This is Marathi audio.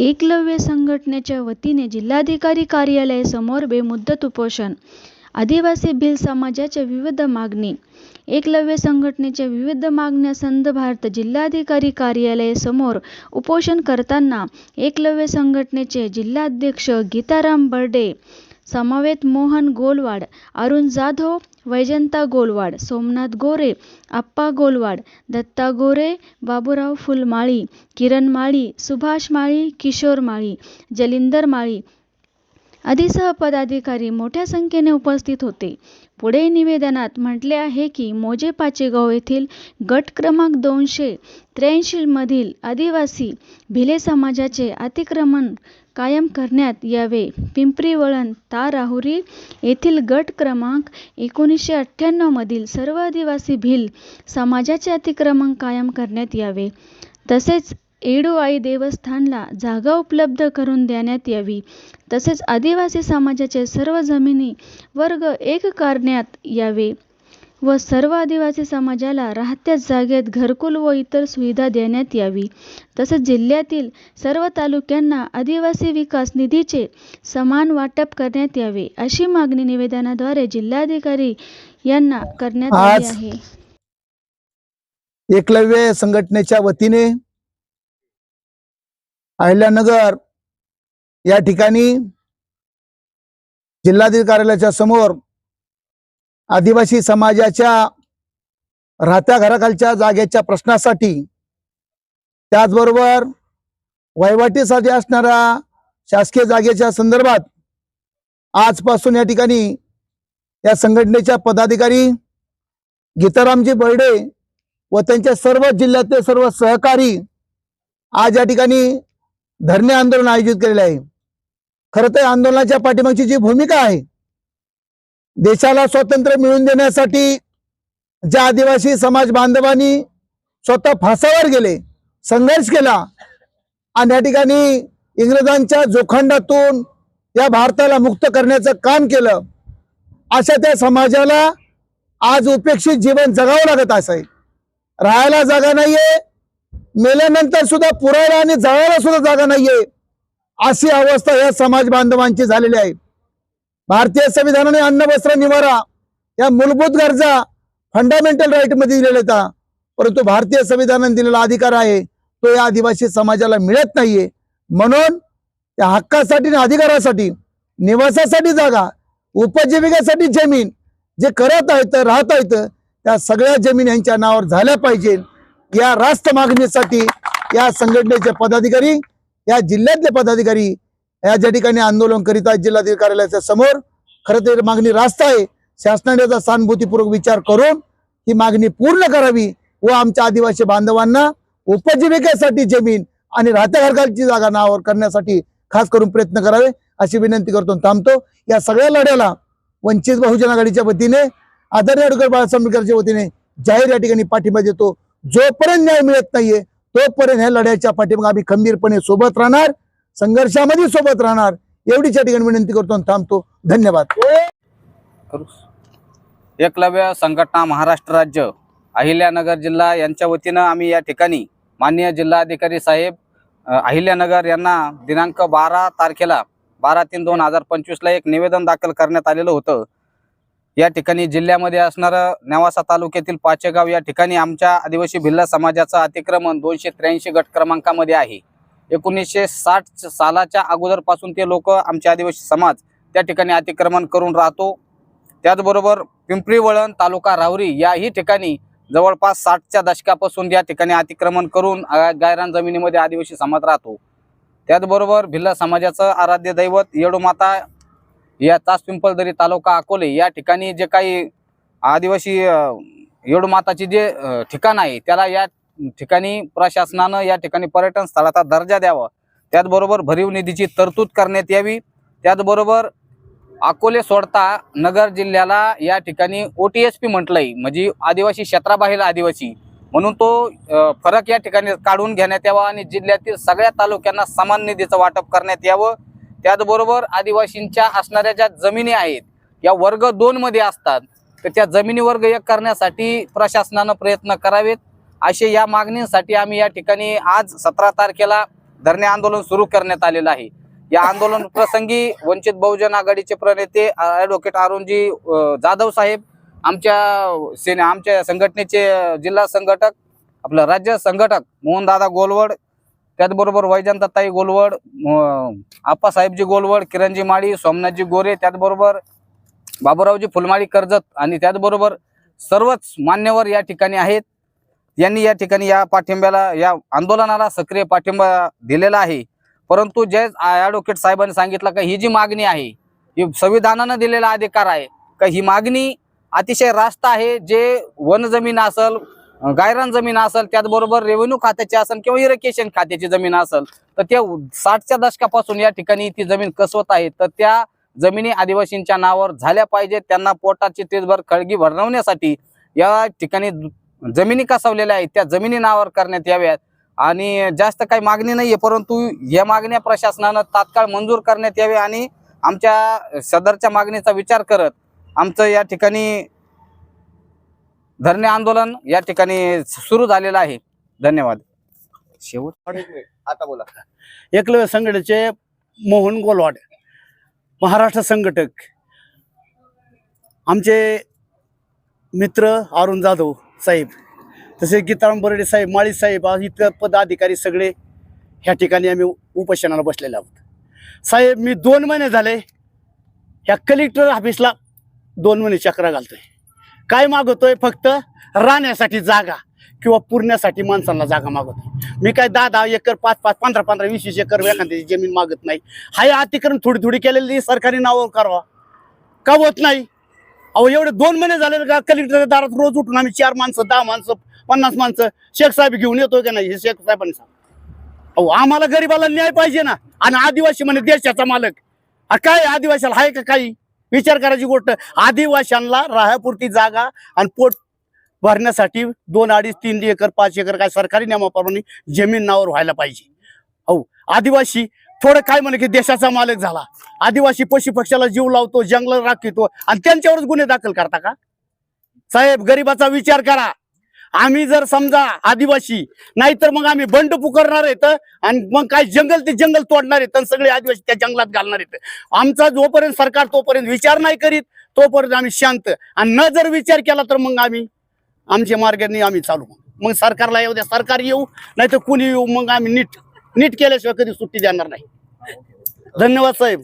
एकलव्य संघटनेच्या वतीने जिल्हाधिकारी कार्यालयासमोर बेमुदत उपोषण. आदिवासी भिल समाजाच्या विविध मागणी. एकलव्य संघटनेच्या विविध मागण्यासंदर्भात जिल्हाधिकारी कार्यालयासमोर उपोषण करताना एकलव्य संघटनेचे जिल्हाध्यक्ष गीताराम बर्डे समवेत मोहन गोलवाड अरुण जाधव वैजंता गोलवाड सोमनाथ गोरे आप्पा गोलवाड दत्ता गोरे बाबूराव फुलमाळी किरण माळी सुभाष माळी किशोर माळी जलिंदर माळी आदीसह पदाधिकारी मोठ्या संख्येने उपस्थित होते. पुढे निवेदनात म्हटले आहे की मोजे पाचेगाव येथील गट क्रमांक दोनशे त्र्याऐंशीमधील आदिवासी भिले समाजाचे अतिक्रमण कायम करण्यात यावे. पिंपरीवळण ता राहुरी येथील गट क्रमांक एकोणीसशे अठ्ठ्याण्णवमधील सर्व आदिवासी भिल समाजाचे अतिक्रमण कायम करण्यात यावे. तसेच येडूआई देवस्थानला जागा उपलब्ध करून देण्यात यावी. तसेच आदिवासी समाजाचे सर्व जमिनी वर्ग एक करण्यात यावे व सर्व आदिवासी समाजाला राहत्या जागेत घरकुल व इतर सुविधा देण्यात यावी. तसेच जिल्ह्यातील सर्व तालुक्यांना आदिवासी विकास निधीचे समान वाटप करण्यात यावे अशी मागणी निवेदनाद्वारे जिल्हाधिकारी यांना करण्यात आली आहे. एकलव्य संघटनेच्या वतीने अहिल्यानगर या ठिकाणी जिल्हाधिकारी कार्यालयाच्या समोर आदिवासी समाजाच्या राहत्या घराखालच्या जागेच्या प्रश्नासाठी त्याचबरोबर वहिवाटीसाठी असणाऱ्या शासकीय जागेच्या संदर्भात आजपासून या ठिकाणी या संघटनेच्या पदाधिकारी गीतारामजी बर्डे व त्यांच्या सर्व जिल्ह्यातले सर्व सहकारी आज या ठिकाणी धरणे आंदोलन आयोजित केलेले आहे. खरं तर आंदोलनाच्या पाठीमागची जी भूमिका आहे देशाला स्वातंत्र्य मिळवून देण्यासाठी ज्या आदिवासी समाज बांधवांनी स्वतः फासावर गेले संघर्ष केला आणि या ठिकाणी इंग्रजांच्या जोखंडातून या भारताला मुक्त करण्याचं काम केलं अशा त्या समाजाला आज उपेक्षित जीवन जगावं लागत असं. राहायला जागा नाहीये मेल्यानंतर सुद्धा पुरायला आणि जळायला सुद्धा जागा नाहीये. अशी अवस्था या समाज बांधवांची झालेली आहे. भारतीय संविधानाने अन्न वस्त्र निवारा या मूलभूत गरजा फंडामेंटल राईटमध्ये दिलेल्या होता परंतु भारतीय संविधानाने दिलेला अधिकार आहे तो या आदिवासी समाजाला मिळत नाहीये. म्हणून त्या हक्कासाठी आणि अधिकारासाठी निवासासाठी जागा उपजीविकेसाठी जमीन जे करत आहेत राहत आहेत त्या सगळ्या जमीन यांच्या नावावर झाल्या पाहिजे या रास्त मागणीसाठी या संघटनेचे पदाधिकारी या जिल्ह्यातले पदाधिकारी या ज्या ठिकाणी आंदोलन करीत आहेत जिल्हाधिकारी कार्यालयाच्या समोर खरं तर मागणी रास्त आहे. शासनाने याचा सहानुभूतीपूर्वक विचार करून ही मागणी पूर्ण करावी व आमच्या आदिवासी बांधवांना उपजीविकेसाठी जमीन आणि राहत्या घरकालची जागा नावावर करण्यासाठी खास करून प्रयत्न करावे अशी विनंती करतो थांबतो. या सगळ्या लढ्याला वंचित बहुजन आघाडीच्या वतीने आदरणीय अडकर बाळासाहेब आंबेडकरच्या वतीने जाहीर या ठिकाणी पाठिंबा देतो. जोपर्यंत न्याय मिळत नाहीये तोपर्यंत ह्या लढ्याच्या पाठीमागे आम्ही खंबीरपणे सोबत राहणार संघर्षामध्ये सोबत राहणार एवढीच या ठिकाणी विनंती करतो आणि थांबतो. धन्यवाद. एकलव्य संघटना महाराष्ट्र राज्य अहिल्यानगर जिल्हा यांच्या वतीनं आम्ही या ठिकाणी माननीय जिल्हाधिकारी साहेब अहिल्यानगर यांना दिनांक बारा तारखेला बारा तीन दोन हजार पंचवीसला एक निवेदन दाखल करण्यात आलेलं होतं. या ठिकाणी जिल्ह्यामध्ये असणारं नेवासा तालुक्यातील पाचेगाव या ठिकाणी आमच्या आदिवासी भिल्ला समाजाचं अतिक्रमण दोनशे त्र्याऐंशी गट क्रमांकामध्ये आहे. एकोणीसशे साठ सालाच्या अगोदरपासून ते लोक आमचे आदिवासी समाज त्या ठिकाणी अतिक्रमण करून राहतो. त्याचबरोबर पिंपरी वळण तालुका राहुरी याही ठिकाणी जवळपास साठच्या दशकापासून या ठिकाणी अतिक्रमण करून गायरान जमिनीमध्ये आदिवासी समाज राहतो. त्याचबरोबर भिल्ला समाजाचं आराध्य दैवत येडूमाता या तास पिंपळदरी तालुका अकोले या ठिकाणी जे काही आदिवासी अ, येडूमाताचे जे ठिकाण आहे त्याला या ठिकाणी प्रशासनानं या ठिकाणी पर्यटन स्थळाचा दर्जा द्यावा. त्याचबरोबर भरीव निधीची तरतूद करण्यात यावी. त्याचबरोबर अकोले सोडता नगर जिल्ह्याला या ठिकाणी ओ टी एस पी म्हटलंय म्हणजे आदिवासी क्षेत्राबाहेर आदिवासी. म्हणून तो फरक या ठिकाणी काढून घेण्यात यावा आणि जिल्ह्यातील सगळ्या तालुक्यांना समान निधीचं वाटप करण्यात यावं. त्याचबरोबर आदिवासींच्या असणाऱ्या ज्या जमिनी आहेत या वर्ग दोन मध्ये असतात तर त्या जमिनी वर्ग एक करण्यासाठी प्रशासनानं प्रयत्न करावेत. असे या मागणीसाठी आम्ही या ठिकाणी आज सतरा तारखेला धरणे आंदोलन सुरू करण्यात आलेलं आहे. या आंदोलन प्रसंगी वंचित बहुजन आघाडीचे प्रणेते ॲडव्होकेट अरुणजी जाधव साहेब आमच्या सेने आमच्या संघटनेचे जिल्हा संघटक आपलं राज्य संघटक मोहनदादा गोलवड त्याचबरोबर वैजंताताई गोलवड आप्पासाहेबजी गोलवड किरणजी माळी सोमनाथजी गोरे त्याचबरोबर बाबूरावजी फुलमाळी कर्जत आणि त्याचबरोबर सर्वच मान्यवर या ठिकाणी आहेत. यांनी या ठिकाणी या पाठिंब्याला या आंदोलनाला सक्रिय पाठिंबा दिलेला आहे. परंतु जे ॲडव्होकेट साहेबांनी सांगितलं का ही जी मागणी आहे ही संविधानानं दिलेला अधिकार आहे. का ही मागणी अतिशय रास्त आहे जे वन जमीन असल गायरान जमीन असेल त्याचबरोबर रेव्हेन्यू खात्याची असेल किंवा इरिगेशन खात्याची जमीन असेल तर त्या साठच्या दशकापासून या ठिकाणी ती जमीन कसवत आहे तर त्या जमिनी आदिवासींच्या नावावर झाल्या पाहिजेत. त्यांना पोटाची तेजभर खळगी भरवण्यासाठी या ठिकाणी जमिनी कसवलेल्या आहेत त्या जमिनी नावावर करण्यात याव्यात. आणि जास्त काही मागणी नाहीये परंतु या मागण्या प्रशासनानं तात्काळ मंजूर करण्यात यावे आणि आमच्या सदरच्या मागणीचा विचार करत आमचं या ठिकाणी धरणे आंदोलन या ठिकाणी सुरू झालेलं आहे. धन्यवाद. शेवट. आता बोला. एकलव्य संघटनेचे मोहन गोलवाड महाराष्ट्र संघटक आमचे मित्र अरुण जाधव साहेब तसेच गीताराम बर्डे साहेब माळी साहेब आज इतर पदाधिकारी सगळे ह्या ठिकाणी आम्ही उपोषणाला बसलेले आहोत. साहेब मी दोन महिने झाले ह्या कलेक्टर ऑफिसला दोन महिने चक्रा घालतोय. काय मागवतोय? फक्त राहण्यासाठी जागा किंवा पुरण्यासाठी माणसांना जागा मागवतोय. मी काय दहा दहा एकर पाच पाच पंधरा पंधरा वीस वीस एकर एखाद्याची जमीन मागत नाही. हाय अतिक्रमण थोडी थोडी केलेली सरकारी नावावर करावा. का होत नाही? अहो एवढे दोन महिने झाले का कलेक्टरच्या दारात रोज उठून आम्ही चार माणसं दहा माणसं पन्नास माणसं शेख साहेब घेऊन येतोय का नाही? हे शेख साहेबांनी सांग. अहो आम्हाला गरीबाला न्याय पाहिजे ना. आणि आदिवासी म्हणजे देशाचा मालक. काय आदिवासीला? आहे का काही? विचार करायची गोष्ट. आदिवाशांना राहापुरती जागा आणि पोट भरण्यासाठी दोन अडीच तीन एकर पाच एकर काय सरकारी नियमाप्रमाणे जमीन नावावर व्हायला पाहिजे. हो आदिवासी थोडं काय म्हणे की देशाचा मालक झाला. आदिवासी पशु पक्षाला जीव लावतो जंगल राखितो आणि त्यांच्यावरच गुन्हे दाखल करता का? साहेब गरिबाचा विचार करा. आम्ही जर समजा आदिवासी नाहीतर मग आम्ही बंड पुकारणार आहेत आणि मग काय जंगल ते जंगल तोडणार आहेत आणि सगळे आदिवासी त्या जंगलात घालणार येत आमचा जोपर्यंत सरकार तोपर्यंत विचार नाही करीत तोपर्यंत आम्ही शांत. आणि न जर विचार केला तर मग आम्ही आमच्या मार्गाने आम्ही चालू. मग सरकारला येऊ द्या सरकार येऊ नाही तर कुणी येऊ मग आम्ही नीट नीट केल्याशिवाय कधी सुट्टी देणार नाही. धन्यवाद साहेब.